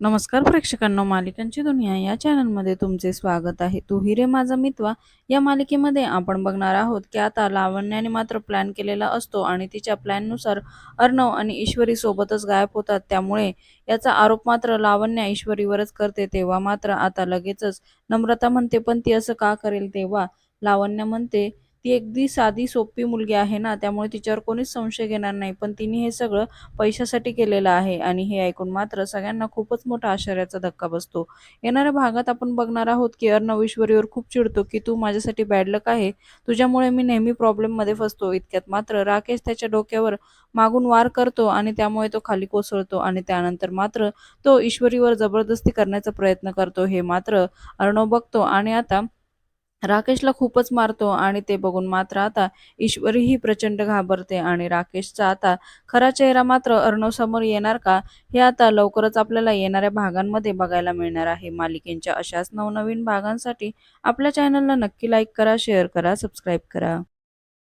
नमस्कार प्रेक्षकांनो मालिकांची दुनिया या चॅनलमध्ये तुमचे स्वागत आहे. तू हिरे माझा मितवा. या मालिकेमध्ये आपण बघणार आहोत की आता लावण्याने मात्र प्लॅन केलेला असतो आणि तिच्या प्लॅननुसार अर्णव आणि ईश्वरी सोबतच गायब होतात. त्यामुळे याचा आरोप मात्र लावण्या ईश्वरीवरच करते. तेव्हा मात्र आता लगेचच नम्रता म्हणते पण ती असं का करेल तेव्हा? लावण्य म्हणते ती अगदी साधी सोपी मुलगी आहे ना त्यामुळे तिच्यावर कोणीच संशय घेणार नाही. पण तिने हे सगळं पैशासाठी केलेलं आहे आणि हे ऐकून मात्र सगळ्यांना खूपच मोठा आश्चर्याचा धक्का बसतो. येणाऱ्या भागात आपण बघणार आहोत की अर्णव ईश्वरीवर खूप चिडतो की तू माझ्यासाठी बॅड लक आहे. तुझ्यामुळे मी नेहमी प्रॉब्लेममध्ये फसतो. इतक्यात मात्र राकेश त्याच्या डोक्यावर मागून वार करतो आणि त्यामुळे तो खाली कोसळतो आणि त्यानंतर मात्र तो ईश्वरीवर जबरदस्ती करण्याचा प्रयत्न करतो. हे मात्र अर्णव बघतो आणि आता राकेशला खूपच मारतो आणि ते बघून मात्र आता ईश्वरीही प्रचंड घाबरते आणि राकेशचा आता खरा चेहरा मात्र अर्णव समोर येणार का? हे आता लवकरच आपल्याला येणाऱ्या भागांमध्ये बघायला मिळणार आहे. मालिकेंच्या अशाच नवनवीन भागांसाठी आपल्या चॅनलला नक्की लाईक करा शेअर करा सबस्क्राईब करा.